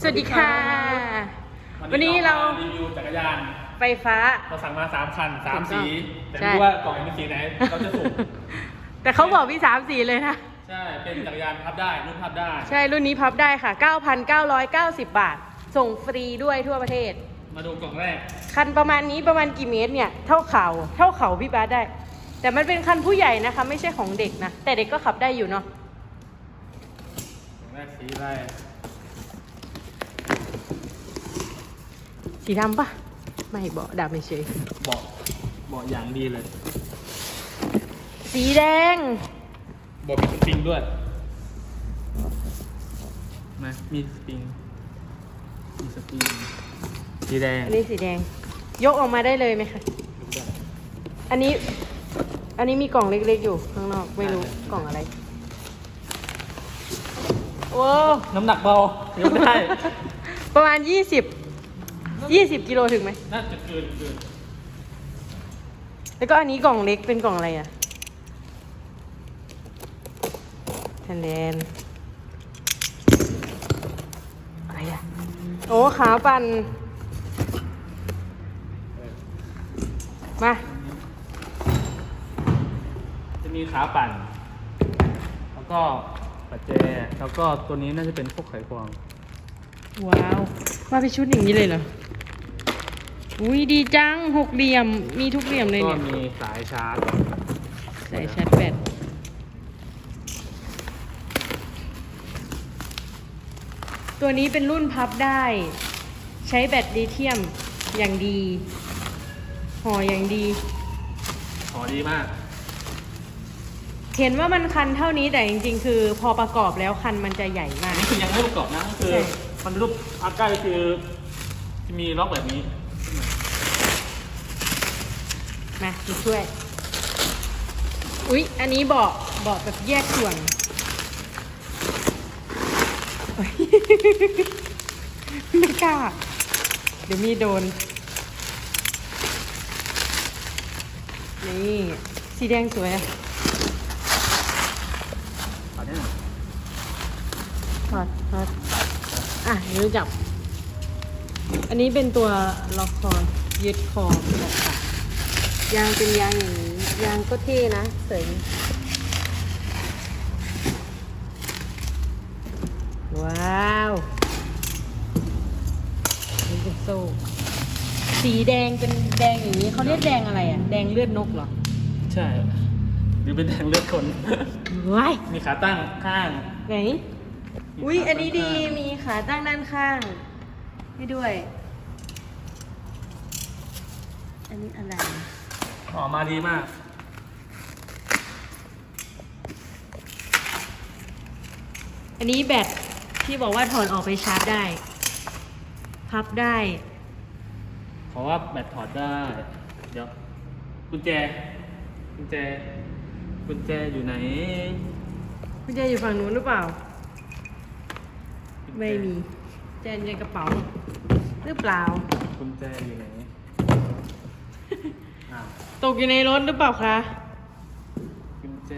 สวัสดีค่ะ วันนี้เรารีวิวจักรยาน ไฟฟ้า เราสั่งมาสามคันสามสีแต่ใช่ไม่รู้ว่ากล่องเป็นสีไหนเราจะสุ่มแต่เขาบอกมีสามสีเลยนะ ใช่เป็นจักรยานพับได้รุ่นพับได้ใช่รุ่นนี้พับได้ค่ะ 9,990 บาท ส่งฟรีด้วยทั่วประเทศ มาดูกล่องแรกคันประมาณนี้ประมาณกี่เมตรเนี่ย เท่าเข่าเท่าเข่าพี่บาสได้ แต่มันเป็นคันผู้ใหญ่นะคะ ไม่ใช่ของเด็กนะ แต่เด็กก็ขับได้อยู่เนาะกล่องแรกสีอะไร สีดำปะไม่เบาะดำเฉยเบาะเบาะอย่างดีเลยสีแดงเบาะมีสปริงด้วยนะมีสปริงมีสปริงสีแดงอันนี้สีแดง ยกออกมาได้เลยไหมคะดูได้อันนี้ อันนี้มีกล่องเล็กๆอยู่ข้างนอกไม่รู้ได้กล่องอะไรโอ้น้ำหนักเบายกได้ ประมาณยี่สิบ ยี่สิบกิโลถึงไหม น่าจะเกินเกินแล้วก็อันนี้กล่องเล็กเป็นกล่องอะไรอะแทนแดนอะไรอะ โอ้ขาปัน มา จะมีขาปั่น แล้วก็ปัจเจ แล้วก็ตัวนี้น่าจะเป็นพวกไขควง ว้าว มาเป็นชุดอย่างนี้เลยเหรอ อุ้ยดีจังหกเหลี่ยมมีทุกเหลี่ยมเลยก็เนี่ยมีสายชาร์จใส่ชาร์จแบตตัวนี้เป็นรุ่นพับได้ ใช้แบตลิเธียมอย่างดีห่ออย่างดี ขอดีมาก เห็นว่ามันคันเท่านี้แต่จริงๆ คือ พอประกอบแล้วคันมันจะใหญ่มาอันกนี้คือยังไม่ประกอบนะก็คือ ใช่ มันรูปอาก้าก็คือจะมีล็อกแบบนี้ มาช่วย อุ๊ย อันนี้เบาะเบาะแบบแยกส่วน ไม่กล้า เดี๋ยวมีโดน นี่ สีแดงสวยอะอันนี้หน่อถอดถอดอะนิ้วจับ อันนี้เป็นตัวล็อกคอยึดคอแบบค่ะ ยางเป็นยางอย่างนี้ ยางก็เท่นะสวยว้าวนี่เป็นโซ่สีแดงเป็นแดงอย่างนี้เขาเรียกแดงอะไรอะ แดงเลือดนกเหรอ ใช่ หรือเป็นแทงเลือดคน ว้ายมีขาตั้งข้าง ไหน อุ้ยอันนี้ดี มีขาตั้งด้านข้างให้ด้วย อันนี้อะไร ออกมาดีมาก อันนี้แบตที่บอกว่าถอดออกไปชาร์จได้ พับได้ เพราะว่าแบตถอดได้ เดี๋ยว กุญแจ กุญแจ กุญแจอยู่ไหน คุณเจอยู่ฝั่งนู้นหรือเปล่ากุญแจไม่มีแจนในกระเป๋าหรือเปล่า กุญแจอยู่ไหน อ้าวตกอยู่ในรถหรือเปล่าคะกุญแจ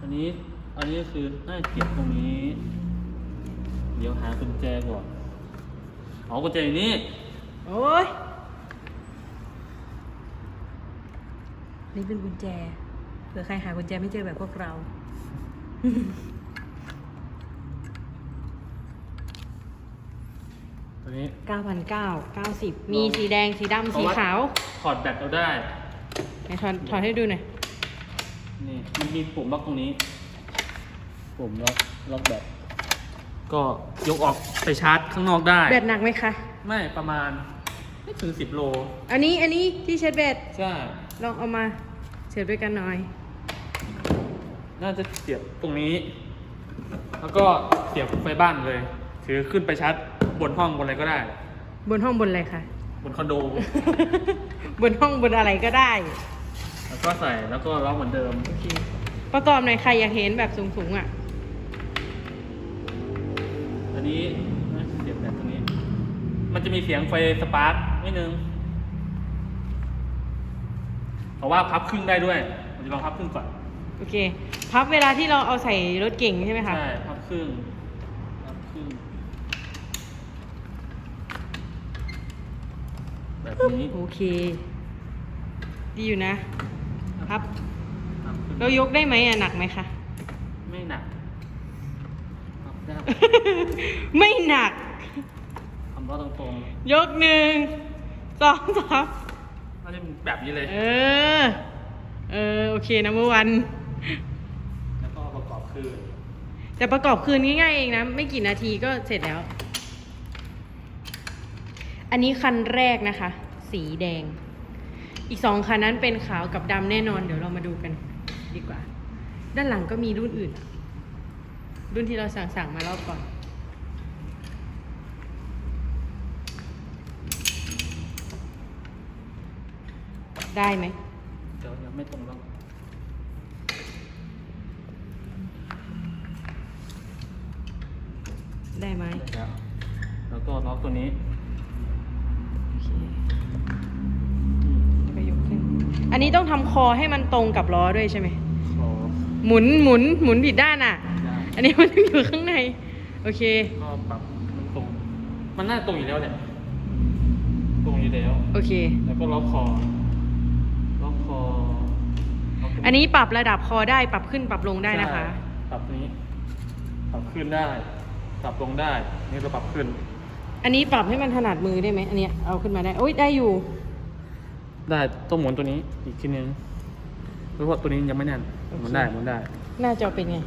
อันนี้ อันนี้คือน่าจะเก็บตรงนี้ เดี๋ยวหากุญแจก่อนอ๋อกุญแจอยู่นี่ โอ้ยนี่เป็นกุญแจเผื่อใครหากุญแจไม่เจอแบบพวกเรา ตัวนี้ 9,900 90 มีสีแดงสีดำสีขาวถอดแบตเอาได้ ไหนถอดถอดให้ดูหน่อย นี่ มันมีปุ่มล็อกตรงนี้ ปุ่มล็อกล็อกแบต ก็ยกออกไปชาร์จข้างนอกได้ แบตหนักไหมคะ ไม่ประมาณ ไม่ถึงสิบโล อันนี้อันนี้ที่เช็ดแบต ใช่ ลองเอามาเสียบด้วยกันหน่อย น่าจะเสียบตรงนี้ แล้วก็เสียบไฟบ้านเลย ถือขึ้นไปชาร์จ บนห้องบนอะไรก็ได้ บนห้องบนอะไรคะบนคอนโด บนห้องบนอะไรก็ได้แล้วก็ใส่แล้วก็ล็อกเหมือนเดิม โอเคประกอบหน่อยใครอยากเห็นแบบสูงๆอะ อันนี้น่าจะเสียบแบบตรงนี้ มันจะมีเสียงไฟสปาร์คนิดนึงเพราะว่าพับครึ่งได้ด้วยผมจะลองพับครึ่งก่อน โอเค พับเวลาที่เราเอาใส่รถเก่งใช่ไหมคะ ใช่ พับคครึ่งพับครึ่ง แบบนี้โอเค ดีอยู่นะพับพับขึ้นเรายกได้ไหมอะหนักไหมคะ ไม่หนักพับได้ไม่หนักทำล้อตรงยกหนึ่งสองสามๆอันนี้มันแบบนี้เลย เออ เออ โอเคนะเมื่อวัน แล้วก็ประกอบคืนแต่ประกอบคืนง่ายๆเองนะ ไม่กี่นาทีก็เสร็จแล้ว อันนี้คันแรกนะคะ สีแดง อีกสองคันนั้นเป็นขาวกับดำแน่นอน เดี๋ยวเรามาดูกันดีกว่า ด้านหลังก็มีรุ่นอื่นอะรุ่นที่เราสั่งสั่งๆมารอบก่อน ได้ไหมเดี๋ยวยังไม่ตรงล็อกได้ไหมได้แล้วแล้วก็ล็อกตัวนี้โอเค แล้วก็ยกขึ้น อันนี้ต้องทำคอให้มันตรงกับล้อด้วยใช่ไหมขอหมุนหมุนหมุนผิดด้านอะ ได้อันนี้มันต้องอยู่ข้างใน โอเค ก็ปรับมันตรง มันน่าตรงอยู่แล้วเนี่ยตรงอยู่แล้ว โอเค แล้วก็ล็อกคอ ล็อกคอล็กตรงอันนี้ปรับระดับคอได้ปรับขึ้นปรับลงได้นะคะ ใช่ปรับนี้ ปรับขึ้นได้ ปรับลงได้ นี่เราปรับขึ้น อันนี้ปรับให้มันถนัดมือได้ไหมอันเนี้ยเอาขึ้นมาได้โอ้ยได้อยู่ได้ต้องหมุนตัวนี้อีกทีนึงเพราะว่าตัวนี้ยังไม่แน่นโอเคหมุนได้หมุนได้ หน้าจอเป็นไง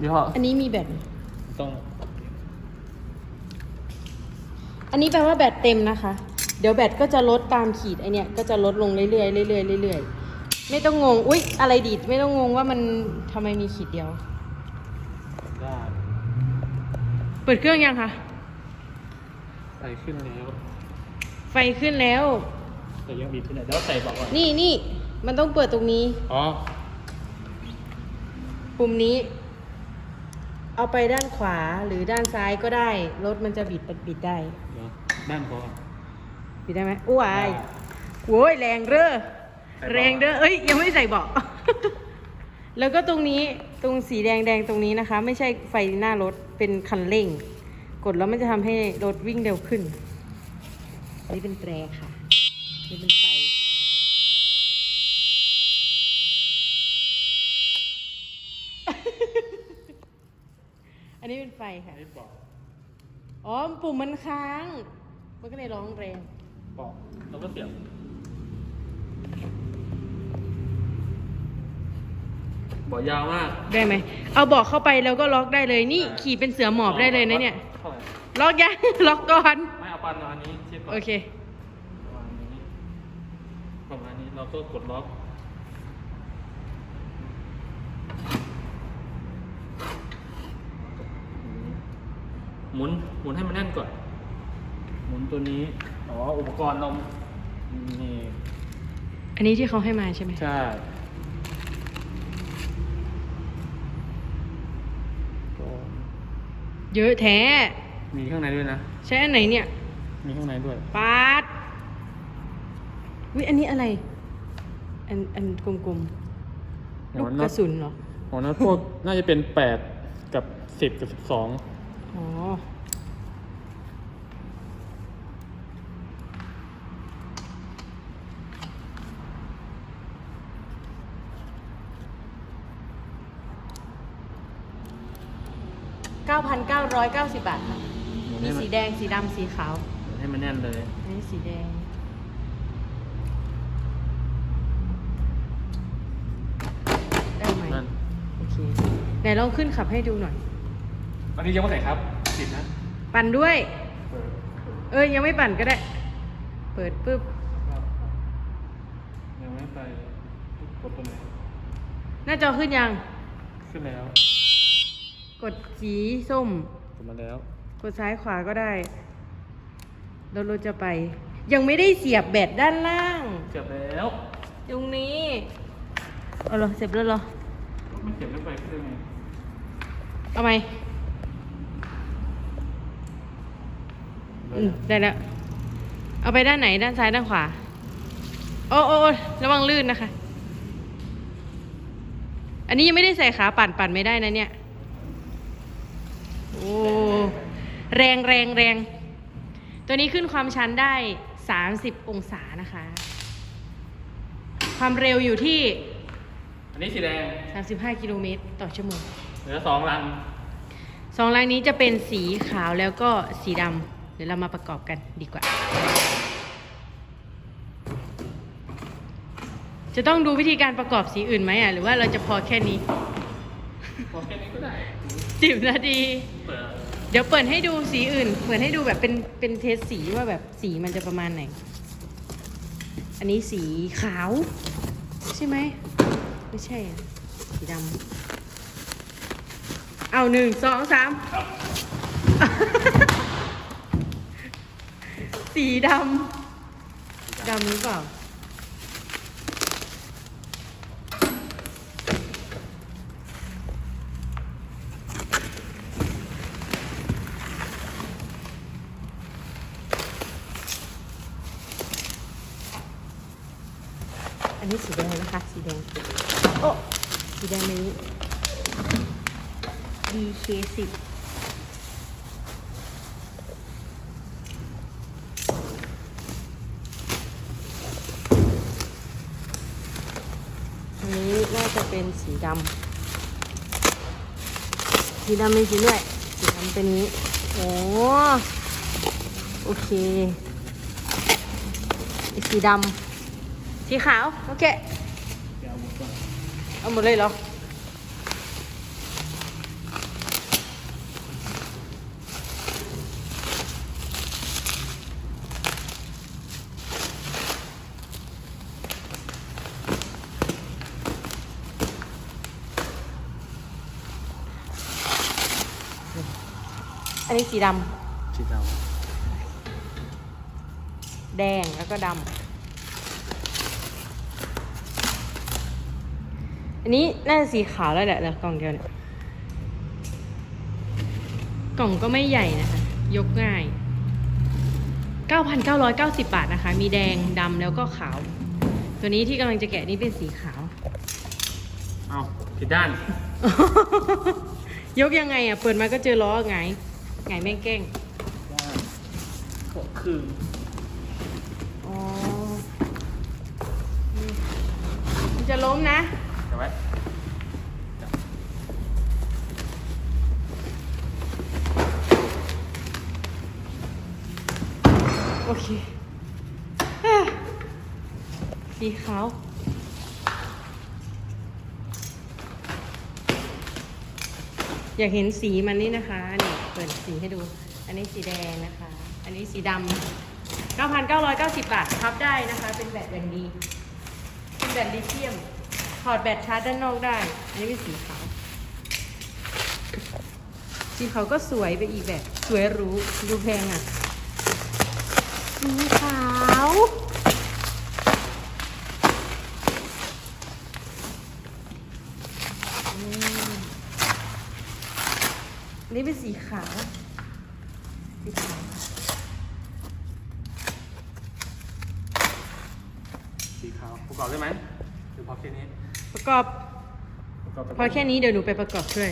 ยี่ห้ออันนี้มีแบตต้อง อันนี้แปลว่าแบตเต็มนะคะ เดี๋ยวแบตก็จะลดตามขีดไอเนี้ยก็จะลดลงเรื่อยๆเรื่อยๆเรื่อยๆไม่ต้องงงอุ๊ย อะไรดีดไม่ต้องงงว่ามันทำไมมีขีดเดียวได้เปิดเครื่องยังคะ ใส่ขึ้นแล้ว ไฟขึ้นแล้ว แต่ยังบีบขึ้นเลยเดี๋ยวใส่บอกก่อนนี่นี่มันต้องเปิดตรงนี้ อ๋อ ปุ่มนี้ เอาไปด้านขวาหรือด้านซ้ายก็ได้ รถมันจะบิดบิดได้ เดี๋ยวด้านพอบิดได้ไหมอ้วายโว้ยแรงเด้อใส่เบาะ แรงเด้อเอ้ยยังไม่ใส่เบาะ แล้วก็ตรงนี้ตรงสีแดงแดงๆตรงนี้นะคะ ไม่ใช่ไฟหน้ารถเป็นคันเร่ง กดแล้วมันจะทำให้รถวิ่งเร็วขึ้น นี่เป็นแตรค่ะ นี่เป็นไฟ อันนี้เป็นไฟค่ะนี่บอกอ๋อ ปุ่มมันค้าง มันก็เลยร้องแรงบอกแล้วก็เสียบบอกยาวมาก ได้ไหม เอาเบอกเข้าไปแล้วก็ล็อกได้เลย นี่ขี่เป็นเสือหมอบได้เลยนะเนี่ยเท่าไหร่ล็อกยัง ล็อกก่อน ไม่เอาปันอันนี้เช็ดก่อนโอเค ประมาณนี้ประมาณนี้เราก็กดล็อกหมุนหมุนให้มันแน่นก่อน หมุนตัวนี้อ๋ออุปกรณ์เรานี่อันนี้ที่เขาให้มาใช่ไหม ใช่ก็ เยอะแท้ มีข้างในด้วยนะ ใช้อันไหนเนี่ย มีข้างในด้วยปาดวิอันนี้อะไร อันอันกลมๆ ลูกกระสุนเหรอหัวน็อตพวกน่าจะเป็นแปดกับสิบกับสิบสอง อ๋อ 9,990 บาทค่ะมีสีแดงสีดำสีขาว ให้มันแน่นเลยอันนี้สีแดง ได้ไหมนั่นโอเคไหนลองขึ้นขับให้ดูหน่อย อันนี้ยังไม่ใส่ครับสิบนะปั่นด้วย เปิดเอ้ยยังไม่ปั่นก็ได้ เปิดปุ๊บยังไม่ไปกดตัวไหนหน้าจอขึ้นยัง ขึ้นแล้ว กดสีส้ม กดมาแล้ว กดซ้ายขวาก็ได้รถรถจะไป ยังไม่ได้เสียบแบตด้านล่าง เสียบแล้วตรงนี้เอาเหรอเสียบแล้วเหรอไม่เสียบไม่ไปขึ้นได้ไงเอาไหมอืมได้แล้ว เอาไปด้านไหนด้านซ้ายด้านขวา โอ้โอ้โอ้ระวังลื่นนะคะ อันนี้ยังไม่ได้ใส่ขาปั่นปั่นไม่ได้นะเนี่ย โอ้แรงแรงแรง ตัวนี้ขึ้นความชันได้ 30 องศานะคะ ความเร็วอยู่ที่ อันนี้สีแดง35 กิโลเมตรต่อชั่วโมงเหลือสองลังสองลังนี้จะเป็นสีขาวแล้วก็สีดำเดี๋ยวเรามาประกอบกันดีกว่า จะต้องดูวิธีการประกอบสีอื่นไหมอะ หรือว่าเราจะพอแค่นี้ พอแค่นี้ก็ได้สิบนาที เปิดเดี๋ยวเปิดให้ดูสีอื่น เปิดให้ดูแบบเป็นเป็นเทสสีว่าแบบสีมันจะประมาณไหน อันนี้สีขาว ใช่ไหม ไม่ใช่อะสีดำเอาหนึ่งสองสามครับสีดำดำหรือเปล่า อั นี้สีแดงนะคะ สีแดง โอ้ สีแดงนี้ DK10 อันนี้น่าจะเป็นสีดำ สีดำเป็นสีด้วย สีดำเป็นนี้ โอ้โอเค สีดำ สีขาว โอเคเดี๋ยวเอาหมดก่อนเอาหมดเลยเหรอ อันนี้สีดสีดำ แดงแล้วก็ดำ อันนี้น่าจะสีขาวแล้วแหละแล้วกล่องเดียวเนี่ยกล่องก็ไม่ใหญ่นะคะ ยกง่าย 9,990 บาทนะคะ มีแดงดำแล้วก็ขาว ตัวนี้ที่กำลังจะแกะนี่เป็นสีขาวำเอาผิดด้าน ยกยังไงอะ เปิดมาก็เจอล้อไงไงแม่งแกล้งด้านก็คืออ๋อนี่มันจะล้มนะจะ ไว้โอเคสีขาวอยากเห็นสีมันนี่นะคะนี่เปิดสีให้ดู อันนี้สีแดงนะคะ อันนี้สีดำ9,990 บาทพับได้นะคะ เป็นแบบอย่างดี เป็นแบบลิเธียม ถอดแบตชาร์จด้านนอกได้ อันนี้เป็นสีขาว สีขาวก็สวยไปอีกแบบ สวยหรูดูแพงอะ สีขาวอืมอันนี่เป็นสีขาว สีขาว สีขาวประกอบได้ไหมหรือพอแค่นี้ ประกอบ ประกอบพอแค่นี้เดี๋ยวหนูไปประกอบช่วย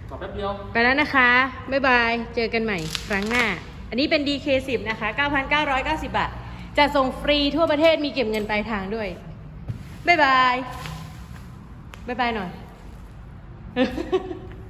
ประกอบแป๊บเดียว ไปแล้วนะคะ บ๊ายบาย เจอกันใหม่ครั้งหน้า อันนี้เป็น DK10 นะคะ 9,990 บาท จะส่งฟรีทั่วประเทศมีเก็บเงินปลายทางด้วย บ๊ายบาย บ๊ายบายหน่อย